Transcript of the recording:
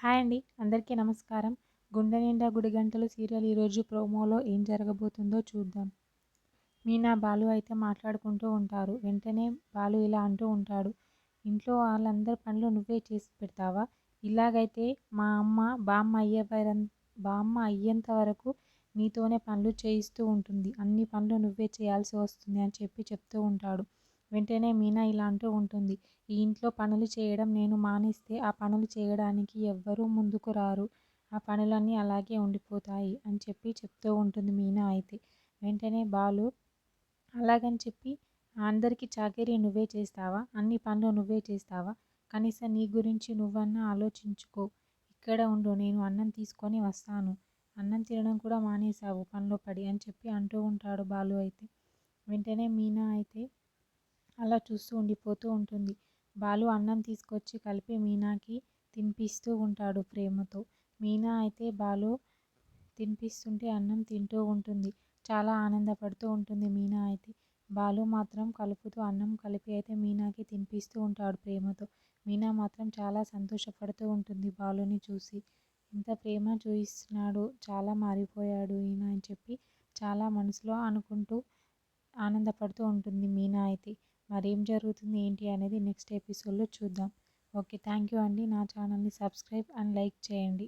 Hi అండి. అందరికీ నమస్కారం. గుండె నిండా గుడి గంటలు సీరియల్ ఈరోజు ప్రోమోలో ఏం జరగబోతుందో చూద్దాం. మీనా బాలు అయితే మాట్లాడుకుంటూ ఉంటారు. వెంటనే బాలు ఇలా అంటూ ఉంటాడు. ఇంట్లో వాళ్ళందరి పనులు నువ్వే చేసి పెడతావా? ఇలాగైతే మా అమ్మ బామ్మ అయ్యే బామ్మ అయ్యేంత వరకు నీతోనే పనులు చేయిస్తూ ఉంటుంది. అన్ని పనులు నువ్వే చేయాల్సి వస్తుంది అని చెప్పి చెప్తూ ఉంటాడు. వెంటనే మీనా ఇలా అంటూ ఉంటుంది. ఈ ఇంట్లో పనులు చేయడం నేను మానేస్తే ఆ పనులు చేయడానికి ఎవ్వరూ ముందుకు రారు. ఆ పనులన్నీ అలాగే ఉండిపోతాయి అని చెప్పి చెప్తూ ఉంటుంది మీనా అయితే. వెంటనే బాలు అలాగని చెప్పి అందరికీ చాకరీ నువ్వే చేస్తావా? అన్ని పనులు నువ్వే చేస్తావా? కనీసం నీ గురించి నువ్వన్నా ఆలోచించుకో. ఇక్కడ ఉండు నేను అన్నం తీసుకొని వస్తాను. అన్నం తినడం కూడా మానేశావు పనిలో పడి అని చెప్పి అంటూ ఉంటాడు బాలు అయితే. వెంటనే మీనా అయితే అలా చూస్తూ ఉండిపోతూ ఉంటుంది. బాలు అన్నం తీసుకొచ్చి కలిపి మీనాకి తినిపిస్తూ ఉంటాడు ప్రేమతో. మీనా అయితే బాలు తినిపిస్తుంటే అన్నం తింటూ ఉంటుంది. చాలా ఆనందపడుతూ ఉంటుంది మీనా అయితే. బాలు మాత్రం కలుపుతూ అన్నం కలిపి అయితే మీనాకి తినిపిస్తూ ఉంటాడు ప్రేమతో. మీనా మాత్రం చాలా సంతోషపడుతూ ఉంటుంది బాలుని చూసి. ఇంత ప్రేమ చూపిస్తున్నాడు చాలా మారిపోయాడు ఈయన అని చెప్పి చాలా మనసులో అనుకుంటూ ఆనందపడుతూ ఉంటుంది మీనా అయితే. మరి ఏం జరుగుతుంది ఏంటి అనేది నెక్స్ట్ ఎపిసోడ్లో చూద్దాం. ఓకే థ్యాంక్ యూ అండి. నా ఛానల్ని సబ్స్క్రైబ్ అండ్ లైక్ చేయండి.